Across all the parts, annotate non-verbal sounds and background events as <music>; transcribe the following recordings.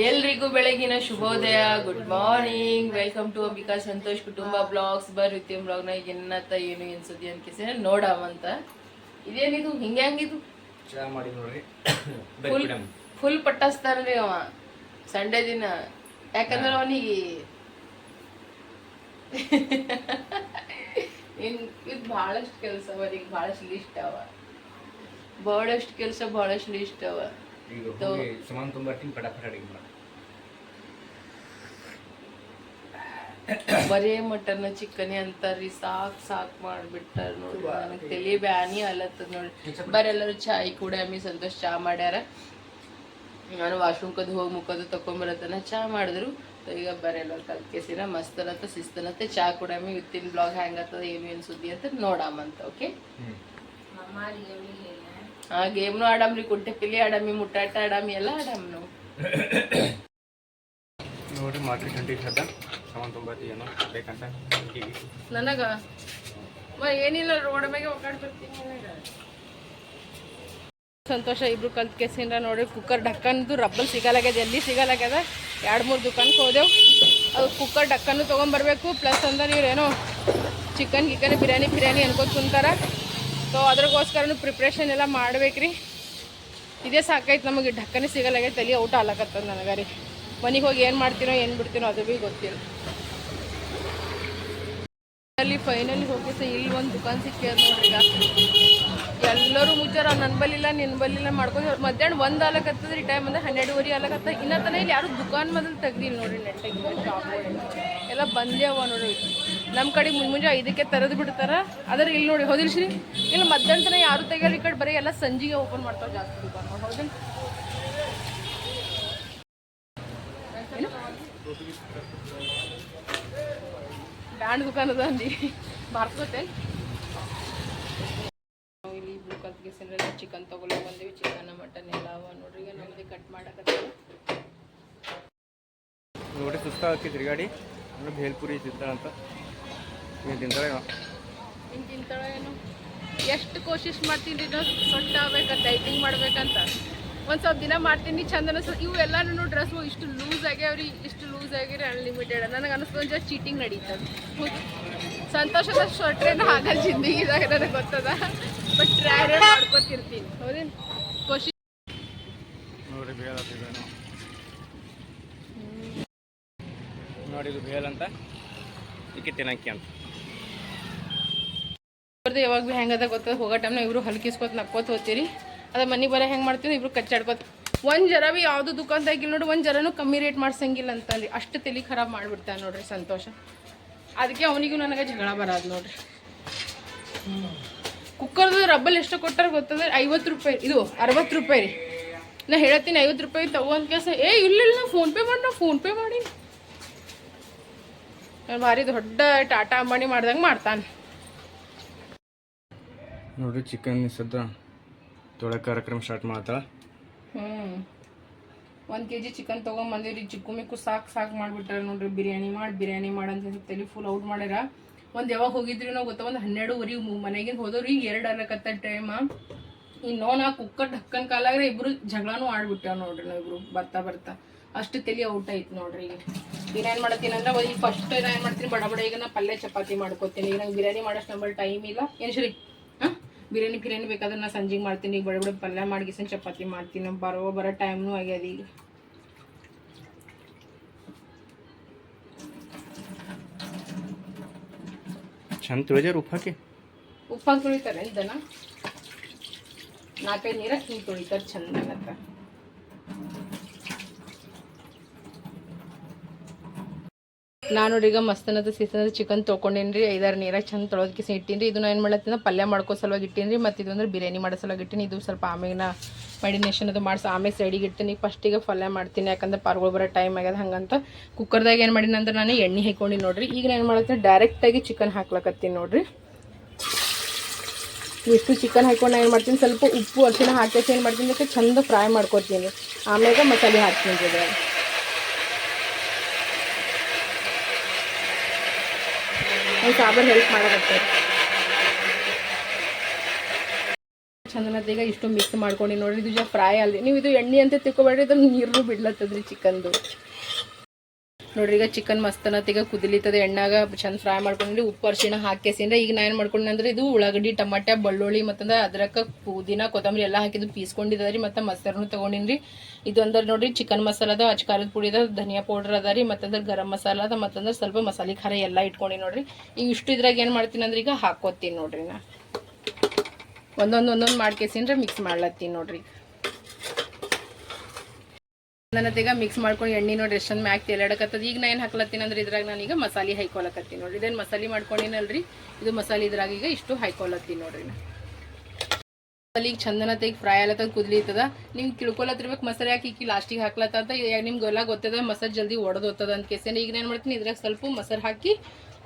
ಎಲ್ರಿಗೂ ಬೆಳಗಿನ ಶುಭೋದಯ. Good morning welcome to Ambika Santosh ಕುಟುಂಬ ಬ್ಲಾಗ್ಸ್. ಬರುತ್ತೆ ಬ್ಲಾಗ್ನ ಏನತ್ತ ಏನು ಏನ್ ಸುದ್ದಿ ಅನ್ಕಿಸಿ ನೋಡಾವಂತ ಇದೇನಿದು? ಹಿಂಗೆ ಹಂಗಿದು? ಚಾ ಮಾಡಿ ನೋಡ್ರಿ. ಫುಲ್ ಫುಲ್ ಪಟ್ಟಸ್ತಾನ್ರಿ ಅವ. ಸಂಡೇ ದಿನ. ಯಾಕಂದ್ರೆ ಅವನಿಗೆ ಇದು ಭಾಳಷ್ಟು ಕೆಲಸ ಅವನಿಗೆ ಬಹಳಷ್ಟು ಲಿಸ್ಟ್ ಅವ. ಭಾಳಷ್ಟು ಕೆಲಸ ಬಹಳಷ್ಟು ಲಿಸ್ಟ್ ಅವ. ಸುಮಾರು ತುಂಬಾ ಟೀಮ್ ಪಟಾಪಟ ಅಡಿಗೆ ಬರೇ ಮಟನ್ ಚಿಕನಿ ಅಂತಾರ್ರಿ ಸಾಕ್ ಸಾಕ್ ಮಾಡ್ಬಿಟ್ಟಾರ ನೋಡಿ ನನಗೆ ತಲೆ ಬ್ಯಾನಿ ಅಲತ್ತದ ನೋಡಿ ಬರೆಲ್ಲರೂ ಚಾಯ್ ಕೂಡ ಅಮ್ಮಿ ಸಂತೋಷ್ ಚಾ ಮಾಡ್ಯಾರ. ನಾನು ವಾಶ್ರೂಮ್ ಕದ್ದು ಹೋಗಿ ಮುಖದು ತಕೊಂಬರತ್ತನ ಚಾ ಮಾಡಿದ್ರು. ಈಗ ಬರೆಲ್ಲ ಕಲ್ಕೆಸಿನ ಮಸ್ತನತ್ತ ಶಿಸ್ತನತ್ತೆ. ಚಾ ಕುಡಮಿ ಇವತ್ತಿನ ಬ್ಲಾಗ್ ಹ್ಯಾಂಗತ್ತದ ಏನು ಏನು ಸುದ್ದಿ ಅಂತ ನೋಡಾಮಂತ ಓಕೆ? ಆ ಗೇಮ್ನು ಆಡಮ್ರಿ ಕುಂಟೆ ಪಿಲಿ ಆಡಾಮಿ ಮುಟ್ಟಾಟ ಆಡಾಮಿ ಎಲ್ಲ ಆಡಾಮ್ ನಾವು. <coughs> ನೋಡ್ರಿ ಮಾರ್ಕೆಟ್ ಏನಿಲ್ಲ, ರೋಡ್ ಸಂತೋಷ, ಇಬ್ರು ಕಲ್ತ್ ಕೇಸಿಂದ ನೋಡಿ ಕುಕ್ಕರ್ ಡಕ್ಕನ್ದು ರಬ್ಬಲ್ ಸಿಗಲಾಗ್ಯದ, ಎಲ್ಲಿ ಸಿಗಲಾಗ್ಯದ? ಎರಡು ಮೂರು ದುಕಾನ್ಗೆ ಹೋದೆವು. ಅದು ಕುಕ್ಕರ್ ಡಕ್ಕನ್ನು ತೊಗೊಂಬರ್ಬೇಕು, ಪ್ಲಸ್ ಅಂದ್ರೆ ಏನೋ ಚಿಕನ್ ಗಿಕನ್, ಬಿರಿಯಾನಿ ಬಿರಿಯಾನಿ ಅನ್ಕೋತ ಕುಂತಾರ ಸೊ ಅದ್ರಗೋಸ್ಕರನು ಪ್ರಿಪ್ರೇಷನ್ ಎಲ್ಲ ಮಾಡ್ಬೇಕ್ರಿ. ಇದೇ ಸಾಕೈತೆ ನಮಗೆ ಢಕ್ಕನೆ ಸಿಗಲಾಗೈತೆ ತಲೆ ಊಟ ಆಲಕತ್ತದ ನನಗೆ ರೀ. ಮನೆಗೆ ಹೋಗಿ ಏನು ಮಾಡ್ತೀನೋ, ಏನು ಬಿಡ್ತೀನೋ ಅದು ಭೀ ಗೊತ್ತಿಲ್ಲ. ಅಲ್ಲಿ ಫೈನಲಿ ಹೋಗಿ ಸಹ ಇಲ್ಲಿ ಒಂದು ದುಕಾನ್ ಸಿಕ್ಕಿ ನೋಡ್ರಿ ಎಲ್ಲರೂ ಮುಚ್ಚಾರ ನನ್ನ ಬಲ್ಲಿಲ್ಲ ನಿನ್ನ ಬಲ್ಲಿಲ್ಲ ಮಾಡ್ಕೊಂಡು ಮಧ್ಯಾಹ್ನ ಒಂದು ಆಲಕತ್ತದ ರೀ ಟೈಮ್ ಅಂದ್ರೆ ಹನ್ನೆರಡುವರೆ ಆಲಕತ್ತ ಇನ್ನ ತನ ಇಲ್ಲಿ ಯಾರು ದುಕಾನ್ ಮೊದಲು ತೆಗ್ದಿಲ್ಲ ನೋಡ್ರಿ ನೆಟ್ಟಾಗಿ ಎಲ್ಲ ಬಂದೇ ಅವ ನೋಡ್ರಿ. ನಮ್ಮ ಕಡೆ ಮುಂಜೆ ಐದಕ್ಕೆ ತೆರೆದು ಬಿಡ್ತಾರ. ಅದ್ರ ಇಲ್ಲಿ ನೋಡಿ ಹೌದಿಲ್ಲ ಶ್ರೀ? ಇಲ್ಲಿ ಮಧ್ಯಾಹ್ನ ತನ ಯಾರು ತೆಗಿಯೋರು, ಈ ಕಡೆ ಬರೀ ಎಲ್ಲ ಸಂಜಿಗೆ ಓಪನ್ ಮಾಡ್ತಾರೆ ಜಾಸ್ತಿ ದುಕಾನ್. ಬ್ಯಾಂಡ್ ದುಕಾನ್ ಅದ ಅಂದಿ ಬಾರ್ಕೋತೆ ನಾವು ಇಲ್ಲಿ ಇಬ್ರು ಕಲ್ತ್ಗೆ ಸಿಂದ್ರೆಲ್ಲ ಚಿಕನ್ ತಗೊಳ್ಳೋ ಬಂದೀವಿ ಚಿಕನ್ ಮಟನ್ ಎಲ್ಲ ಅವ ನೋಡ್ರಿ. ಈಗ ನಮ್ಮದೇ ಕಟ್ ಮಾಡಕತ್ತೀವಿ. ನೋಡಿ ಸುಸ್ತ ಹಾಕಿ ತಿರುಗಾಡಿ ಅಂದ್ರೆ ಭೇಲ್ಪುರಿ ತಿಂತಾಳಂತ ನೀವು ತಿಂತಾಳೆ ನೀನು ತಿಂತಾಳ ಏನು? ಎಷ್ಟು ಕೋಶಿಶ್ ಮಾಡ್ತೀನಿ ಸೊಟ್ಟ ಆಗ್ಬೇಕಂತ ಡೈಟಿಂಗ್ ಮಾಡ್ಬೇಕಂತ. ಒಂದು ಸ್ವಲ್ಪ ದಿನ ಮಾಡ್ತೀನಿ ಚಂದ ಅನಿಸ್ತದೆ ಇವು ಎಲ್ಲಾನು ಡ್ರೆಸ್ ಇಷ್ಟು ಲೂಸ್ ಆಗ್ಯಾವ್ರಿ ಇಷ್ಟು ಲೂಸ್ ಆಗಿರಿ ಅನ್ಲಿಮಿಟೆಡ್ ನನಗೆ ಅನಿಸ್ತದೆ ಜಸ್ಟ್ ಚೀಟಿಂಗ್ ನಡೀತದೆ ಸಂತೋಷದ ಶೊಟ್ರೇನು ಆಗಲ್ಲ ಜಿಂದಗಿದಾಗ ನನಗೆ ಗೊತ್ತದ. ಬಟ್ ಟ್ರೈ ಮಾಡ್ಕೊತಿರ್ತೀನಿ. ಹೌದೇನು? ಖುಷಿ. ನೋಡಿ ಇದು ಬೇಲ್ ಅಂತ. ಯಾವಾಗ ಭೀ ಹೆಂಗದ ಗೊತ್ತದ ಹೋಗೋ ಟೈಮ್ನ ಇವರು ಹಲ್ಕಿಸ್ಕೊತ ನಕ್ಕೋತ ಹೋಗ್ತೀರಿ. ಅದ ಮನೆ ಬರೋ ಹೆಂಗೆ ಮಾಡ್ತೀವಿ ಇಬ್ರು ಕಚ್ಚಾಡ್ಕೋತ ಒಂದು ಜರ ಭೀ ಯಾವುದು ದುಕಾನ್ದಾಗಿಲ್ಲ ನೋಡಿ, ಒಂದು ಜರನೂ ಕಮ್ಮಿ ರೇಟ್ ಮಾಡ್ಸಂಗಿಲ್ಲ ಅಂತಲ್ಲಿ. ಅಷ್ಟು ತಲೆ ಖರಾಬ್ ಮಾಡಿಬಿಡ್ತಾನೆ ನೋಡ್ರಿ ಸಂತೋಷ. ಅದಕ್ಕೆ ಅವನಿಗೂ ನನಗೆ ಜಗಳ ಬರೋದು ನೋಡ್ರಿ. ಕುಕ್ಕರ್ದು ರಬ್ಬಲ್ ಎಷ್ಟು ಕೊಟ್ಟಾರ ಗೊತ್ತಂದ್ರೆ ಐವತ್ತು ರೂಪಾಯಿ ಇದು, ಅರವತ್ತು ರೂಪಾಯಿ ರೀ. ನಾ ಹೇಳತ್ತೀನಿ ಐವತ್ತು ರೂಪಾಯಿ ತಗೊಂಡ್ ಕೆಲಸ ಏ ಇಲ್ಲ ಇಲ್ಲ ನಾ ಫೋನ್ಪೇ ಮಾಡಿ ನಾ ಫೋನ್ಪೇ ಮಾಡಿ. ನಾನು ಭಾರಿ ದೊಡ್ಡ ಟಾಟಾ ಅಂಬಾನಿ ಮಾಡ್ದಂಗೆ ಮಾಡ್ತಾನೆ. ನೋಡ್ರಿ ಚಿಕನ್ ಸದ್ದ ತೊಳೆ ಕಾರ್ಯಕ್ರಮ ಸ್ಟಾರ್ಟ್ ಮಾಡ್ತಾಳ? ಹ್ಞೂ ಒಂದು ಕೆ ಜಿ ಚಿಕನ್ ತೊಗೊಂಬಂದಿವ್ರಿ ಚಿಕ್ಕು ಮಿಕ್ಕು ಸಾಕು ಸಾಕು ಮಾಡಿಬಿಟ್ಟಾರ ನೋಡ್ರಿ. ಬಿರಿಯಾನಿ ಮಾಡಿ, ಬಿರಿಯಾನಿ ಮಾಡಂತ ತಲೆ ಫುಲ್ ಔಟ್ ಮಾಡ್ಯಾರ. ಒಂದು ಯಾವಾಗ ಹೋಗಿದ್ರಿ ನಾವು ಗೊತ್ತಾ? ಒಂದು ಹನ್ನೆರಡುವರೆ ಮನೆಗಿಂದ ಹೋದವ್ರಿ. ಈಗ ಎರಡು ಅಲ್ಲಕತ್ತ ಟೈಮ್ ನೋ ನಾ ಕುಕ್ಕರ್ ಢಕ್ಕನ್ ಕಾಲಾಗ್ರೆ ಇಬ್ರು ಜಗಳನೂ ಆಡ್ಬಿಟ್ಟಾವ ನೋಡ್ರಿ ನಾವು ಇಬ್ರು. ಬರ್ತಾ ಬರ್ತಾ. ಅಷ್ಟು ತಲೆ ಔಟ್ ಆಯ್ತು ನೋಡ್ರಿ ಈಗ. ಬಿರಿಯಾನಿ ಮಾಡತ್ತೀನಿ ಅಂದ್ರೆ ಈಗ ಫಸ್ಟ್ ನಾನು ಏನು ಮಾಡ್ತೀನಿ? ಬಡ ಬಡ ಈಗ ನಾ ಪಲ್ಯ ಚಪಾತಿ ಮಾಡ್ಕೋತೀನಿ. ಈಗ ನಂಗೆ ಬಿರಿಯಾನಿ ಮಾಡೋಷ್ಟು ನಂಬಲ್ಲಿ ಟೈಮ್ ಇಲ್ಲ. ಏನು ಶ್ರೀ ಬಿರಿಯಾನಿ ಬಿರಿಯಾನಿ ಬೇಕಾದ್ರೆ ನಾ ಸಂಜೆಗೆ ಮಾಡ್ತೀನಿ ಈಗ ಬಡ ಬಡ ಪಲ್ಯ ಮಾಡಿಗಿಸನ್ ಚಪಾತಿ ಮಾಡ್ತೀನಿ ಬರೋ ಬರೋ ಟೈಮ್ನು ಆಗ್ಯದ ಈಗ. ಚಂದ ತಿಳಿದ್ಯಾರ ಉಪ್ಪಾಕಿ ಉಪ್ಪಾಕಿ ತುಳಿತಾರೆ ಇದನ್ನ ನಾಲ್ಕೈದು ನೀರ ಹಿಂಗೆ ತೊಳಿತಾರೆ ಚಂದಾಗತ್ತ ನಾನು ಈಗ ಮಸ್ತನದ ಸೀಸನದ ಚಿಕನ್ ತೊಗೊಂಡೇನಿ ರೀ ಐದಾರು ನೀರಾಗ ಚಂದ ತೊಳೋದಕ್ಕೆ ಇಟ್ಟೀನಿ ರೀ ಇದನ್ನ ಏನು ಮಾಡತ್ತೀನಿ ಪಲ್ಯ ಮಾಡ್ಕೋ ಸಲುವಾಗಿ ಇಟ್ಟೀನಿ ರೀ ಮತ್ತು ಇದು ಅಂದ್ರೆ ಬಿರಿಯಾನಿ ಮಾಡೋ ಸಲುವಾಗಿ ಇಟ್ಟೀನಿ. ಇದು ಸ್ವಲ್ಪ ಆಮೇಲೆ ಮೆಡಿನೇಷನ್ ಅದು ಮಾಡಿಸಿ ಆಮೇಲೆ ಸೈಡಿಗೆ ಇಡ್ತೀನಿ. ಫಸ್ಟಿಗೆ ಪಲ್ಯ ಮಾಡ್ತೀನಿ, ಯಾಕಂದ್ರೆ ಪಾರ್ಗಳು ಬರೋ ಟೈಮ್ ಆಗ್ಯದ ಹಂಗಂತ. ಕುಕ್ಕರ್ದಾಗ ಏನು ಮಾಡೀನಿ ಅಂದ್ರೆ ನಾನು ಎಣ್ಣೆ ಹಾಕೊಂಡು ನೋಡ್ರಿ. ಈಗ ಏನು ಮಾಡತ್ತೀನಿ ಡೈರೆಕ್ಟಾಗಿ ಚಿಕನ್ ಹಾಕ್ಲಕತ್ತೀನಿ ನೋಡ್ರಿ. ಇಷ್ಟು ಚಿಕನ್ ಹಾಕೊಂಡು ಏನು ಮಾಡ್ತೀನಿ, ಸ್ವಲ್ಪ ಉಪ್ಪು ಅರ್ಶಿನ ಹಾಕಿ ಏನು ಮಾಡ್ತೀನಿ ಅದಕ್ಕೆ ಚಂದ ಫ್ರೈ ಮಾಡ್ಕೊತೀನಿ. ಆಮ್ಯಾಗ ಮಸಾಲೆ ಹಾಕ್ತೀನಿ ರೀ ಒಂದು ಸಾಬರ್ ಹೆಲ್ಪ್ ಚಂದನದ ಈಗ ಇಷ್ಟು ಮಿಕ್ಸ್ ಮಾಡ್ಕೊಂಡು ನೋಡ್ರಿ, ಇದು ಜ ಫ್ರೈ ಅಲ್ಲಿ. ನೀವು ಇದು ಎಣ್ಣೆ ಅಂತ ತಿಳ್ಕೊಬೇಡ್ರಿ ಇದು ನೀರು ಬಿಡ್ಲತ್ತದ್ರಿ ಚಿಕನ್ದು. ನೋಡ್ರಿ, ಈಗ ಚಿಕನ್ ಮಸ್ತನತ್ ಈಗ ಕುದಿಲಿತದ ಎಣ್ಣಾಗ ಚಂದ ಫ್ರೈ ಮಾಡ್ಕೊಂಡ್ರಿ ಉಪ್ಪು ಅರಿಶಿಣ ಹಾಕ್ಯಸಿಂದ್ರೆ ಈಗ ನಾ ಏನು ಮಾಡ್ಕೊಂಡೆ ಅಂದ್ರೆ ಇದು ಉಳ್ಳಾಗಡ್ಡಿ, ಟಮಾಟೆ, ಬೆಳ್ಳುಳ್ಳಿ ಮತ್ತಂದ್ರೆ ಅದ್ರಕ್ಕ ಪುದೀನ, ಕೊತ್ತಂಬರಿ ಎಲ್ಲ ಹಾಕಿದ್ದು ಪೀಸ್ಕೊಂಡಿದ್ದರಿ ಮತ್ತು ಮೊಸರನ್ನು ತಗೊಂಡಿನ್ರಿ. ಇದು ಅಂದ್ರೆ ನೋಡ್ರಿ ಚಿಕನ್ ಮಸಾಲ ಅದ ಅಚ್ಕಾರದ ಪುಡಿ ಅದ, ಧನಿಯಾ ಪೌಡರ್ ಅದ ರೀ, ಮತ್ತಂದ್ರೆ ಗರಂ ಮಸಾಲ ಅದ, ಮತ್ತಂದ್ರೆ ಸ್ವಲ್ಪ ಮಸಾಲೆ ಖಾರ ಎಲ್ಲ ಇಟ್ಕೊಂಡಿ ನೋಡ್ರಿ. ಈಗ ಇಷ್ಟು ಇದ್ರಾಗ ಏನು ಮಾಡ್ತೀನಿ ಅಂದ್ರೆ ಈಗ ಹಾಕೋತೀನಿ ನೋಡ್ರಿ ನಾ. ಒಂದೊಂದು ಒಂದೊಂದು ಮಾಡ್ಕೇಸಿಂದ್ರೆ ಮಿಕ್ಸ್ ಮಾಡ್ಲತ್ತೀನಿ ನೋಡ್ರಿ. ನನತೀಗ ಮಿಕ್ಸ್ ಮಾಡ್ಕೊಂಡು ಎಣ್ಣೆ ನೋಡಿ ಚಂದ ಮ್ಯಾಕ್ ತೇಲಾಡಕತ್ತದ. ಈಗ ನಾ ಏನು ಹಾಕ್ಲತ್ತೀನಿ ಅಂದ್ರೆ ಇದ್ರಾಗ ನಾನೀಗ ಮಸಾಲೆ ಹೈಕೊಳಕತ್ತೀನಿ ನೋಡ್ರಿ. ಇದೇನು ಮಸಾಲೆ ಮಾಡ್ಕೊಂಡಿನಲ್ರಿ? ಇದು ಮಸಾಲೆ ಇದ್ರಾಗ ಈಗ ಇಷ್ಟು ಹೈಕೊಳತ್ತೀನಿ ನೋಡ್ರಿ ನಾ. ಮಸಾಲೆ ಈಗ ಚಂದನ ಈಗ ಫ್ರೈ ಆಲತ್ತದ ಕುದ್ಲಿತ್ತದ ನಿಮ್ಗೆ ತಿಳ್ಕೊಳತ್ತಿರ್ಬೇಕು ಮಸಾಲೆ ಹಾಕಿ ಈಗ ಲಾಸ್ಟಿಗೆ ಹಾಕ್ಲತ್ತ ನಿಮ್ಗೆಲ್ಲ ಗೊತ್ತದ ಮಸಾಲೆ ಜಲ್ದಿ ಒಡೆದು ಹೋಗ್ತದ ಅಂತ ಕೇಸೇನೆ ಈಗ ಏನು ಮಾಡ್ತೀನಿ, ಇದ್ರಾಗ ಸ್ವಲ್ಪ ಮೊಸರು ಹಾಕಿ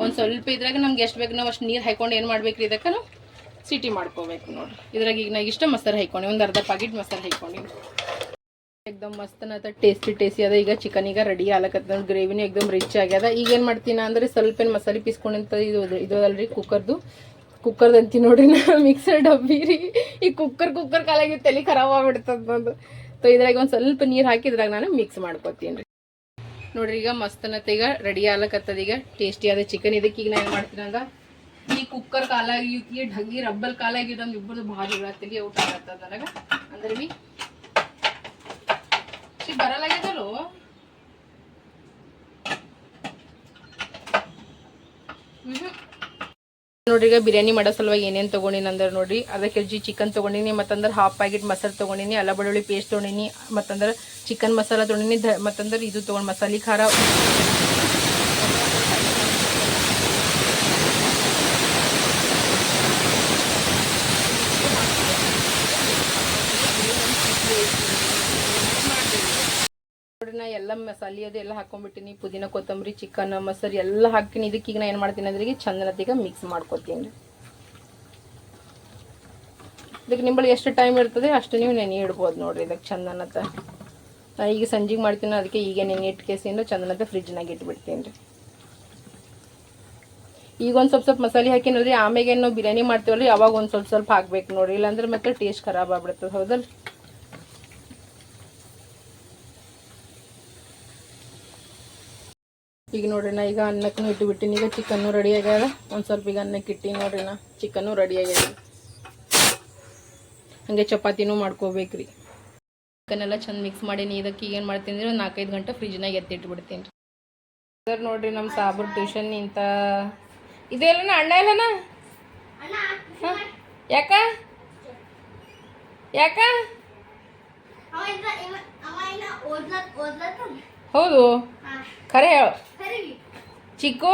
ಒಂದು ಸ್ವಲ್ಪ ಇದ್ರಾಗ ನಮ್ಗೆ ಎಷ್ಟು ಬೇಕು ನಾವು ಅಷ್ಟು ನೀರು ಹಾಕೊಂಡು ಏನು ಮಾಡ್ಬೇಕ್ರಿ ಇದಕ್ಕೆ ನಾವು ಸಿಟಿ ಮಾಡ್ಕೋಬೇಕು ನೋಡ್ರಿ. ಇದ್ರಾಗ ಈಗ ನಾ ಇಷ್ಟ ಮೊಸರು ಹಾಕೊಂಡು ಒಂದು ಅರ್ಧ ಪ್ಯಾಕೆಟ್ ಮಸಾಲೆ ಹಾಕೊಂಡು ಎಕ್ದಮ್ ಮಸ್ತ್ ಅದ ಟೇಸ್ಟಿ ಟೇಸ್ಟಿ ಅದ. ಈಗ ಚಿಕನ್ ಈಗ ರೆಡಿ ಆಲಕತ್ತ ಗ್ರೇವಿನೂ ಎಕ್ದಮ್ ರಿಚ್ ಆಗ್ಯದ ಈಗ ಏನು ಮಾಡ್ತೀನಿ ಅಂದ್ರೆ ಸ್ವಲ್ಪ ಏನು ಮಸಾಲೆ ಪೀಸ್ಕೊಂಡಂತ ಇದು ಇದು ಕುಕ್ಕರ್ದು ಕುಕ್ಕರ್ದು ಅಂತೀನಿ ನೋಡ್ರಿ ನಾ ಮಿಕ್ಸರ್ ಡಬ್ಬಿ ರೀ ಈ ಕುಕ್ಕರ್ ಕುಕ್ಕರ್ ಕಾಲಾಗಿ ತಲೆ ಖರಾಬ್ ಆಗ್ಬಿಡ್ತದ ಸೊ ಇದ್ರಾಗ ಒಂದು ಸ್ವಲ್ಪ ನೀರು ಹಾಕಿ ಇದ್ರಾಗ ನಾನು ಮಿಕ್ಸ್ ಮಾಡ್ಕೊತೀನಿ ರೀ ನೋಡ್ರಿ ಈಗ ಮಸ್ತನತ್ತ ಈಗ ರೆಡಿ ಆಲಕತ್ತದ ಈಗ ಟೇಸ್ಟಿ ಆದ ಚಿಕನ್ ಇದಕ್ಕೆ ಈಗ ನಾ ಏನು ಮಾಡ್ತೀನಿ ಈ ಕುಕ್ಕರ್ ಕಾಲಾಗಿ, ಈ ಢಗ್ಗಿ ರಬ್ಬಲ್ ಕಾಲಾಗಿ ನಮ್ಗೆ ಇಬ್ಬರದು ಭಾಳ ತಲೆ ಊಟ ಆಗತ್ತದ ಅಂದ್ರೆ ಬಿ ನೋಡ್ರಿ, ಈಗ ಬಿರಿಯಾನಿ ಮಾಡೋ ಸಲುವಾಗಿ ಏನೇನು ತೊಗೊಂಡಿನಿ ಅಂದ್ರೆ ನೋಡ್ರಿ, ಅರ್ಧ ಕೆ ಜಿ ಚಿಕನ್ ತೊಗೊಂಡಿನಿ, ಮತ್ತಂದ್ರೆ ಹಾಫ್ ಪ್ಯಾಕೆಟ್ ಮಸಾಲೆ ತೊಗೊಂಡಿನಿ, ಅಲ್ಲ ಬೆಳ್ಳುಳ್ಳಿ ಪೇಸ್ಟ್ ತೊಗೊಂಡಿನಿ, ಮತ್ತಂದ್ರೆ ಚಿಕನ್ ಮಸಾಲ ತೊಗೊಂಡಿನಿ ಮತ್ತಂದ್ರೆ ಇದು ತೊಗೊಂಡು ಮಸಾಲೆ ಖಾರ. ನೋಡ್ರಿ ನಾ ಎಲ್ಲ ಮಸಾಲೆ ಅದು ಎಲ್ಲ ಹಾಕೊಂಡ್ಬಿಟ್ಟಿನಿ. ಪುದೀನ, ಕೊತ್ತಂಬರಿ ಚಿಕನ್ ಮೊಸರು ಎಲ್ಲ ಹಾಕಿನಿ ಇದಕ್ಕೆ ಈಗ ನಾ ಏನು ಮಾಡ್ತೀನಿ ಅಂದ್ರೆ, ಈಗ ಚಂದನತ್ತೀಗ ಮಿಕ್ಸ್ ಮಾಡ್ಕೊತೀನಿ. ಇದಕ್ಕೆ ನಿಂಬಳಿ ಎಷ್ಟು ಟೈಮ್ ಇರ್ತದೆ, ಅಷ್ಟು ನೀವು ನೆನೆ ಇಡ್ಬೋದು ನೋಡ್ರಿ ಇದಕ್ಕೆ ಚಂದನತ್ತ ನಾ ಈಗ ಸಂಜೆಗೆ ಮಾಡ್ತೀನಿ ಅದಕ್ಕೆ ಈಗ ನೆನೆ ಇಟ್ಟು ಕೇಸಿಂದ ಚಂದನತ್ತ ಫ್ರಿಜ್ನಾಗ ಇಟ್ಬಿಡ್ತೀನಿ ರೀ. ಈಗ ಒಂದು ಸ್ವಲ್ಪ ಸ್ವಲ್ಪ ಮಸಾಲೆ ಹಾಕಿನಲ್ರಿ ಆಮೇಲೆ ನಾವು ಬಿರಿಯಾನಿ ಮಾಡ್ತೀವಲ್ರಿ ಯಾವಾಗ ಒಂದು ಸ್ವಲ್ಪ ಸ್ವಲ್ಪ ಹಾಕ್ಬೇಕು ನೋಡ್ರಿ. ಇಲ್ಲಾಂದ್ರೆ ಮತ್ತೆ ಟೇಸ್ಟ್ ಖರಾಬ್ ಆಗ್ಬಿಡ್ತದೆ ಹೌದಲ್ಲ ಈಗ ನೋಡ್ರಿ ನಾ ಈಗ ಅನ್ನಕ್ಕೂ ಇಟ್ಟು ಬಿಟ್ಟಿನಿ. ಈಗ ಚಿಕನ್ನು ರೆಡಿ ಆಗ್ಯದ. ಒಂದು ಸ್ವಲ್ಪ ಈಗ ಅನ್ನಕ್ಕೆ ಇಟ್ಟಿನಿ ನೋಡ್ರಿ ನಾ. ಚಿಕನ್ನು ರೆಡಿ ಆಗ್ಯದ. ಹಂಗೆ ಚಪಾತಿನೂ ಮಾಡ್ಕೋಬೇಕ್ರಿ. ಚಿಕನ್ನೆಲ್ಲ ಚಂದ ಮಿಕ್ಸ್ ಮಾಡೀನಿ. ಇದಕ್ಕೆ ಈಗ ಏನು ಮಾಡ್ತೀನಿ ಅಂದ್ರೆ ನಾಲ್ಕೈದು ಗಂಟೆ ಫ್ರಿಜ್ನಾಗ ಎತ್ತಿಟ್ಬಿಡ್ತೀನಿ ರೀ ಸರ್ ನೋಡ್ರಿ ನಮ್ಮ ಸಾಬ್ರ ಟ್ಯೂಷನ್ ಇಂತ ಇದೆಲ್ಲನ ಅಣ್ಣ ಇಲ್ಲನ ಹ? ಯಾಕ? ಯಾಕ? ಹೌದು. ಖರೆ ಹೇಳು. ಚಿಕ್ಕು?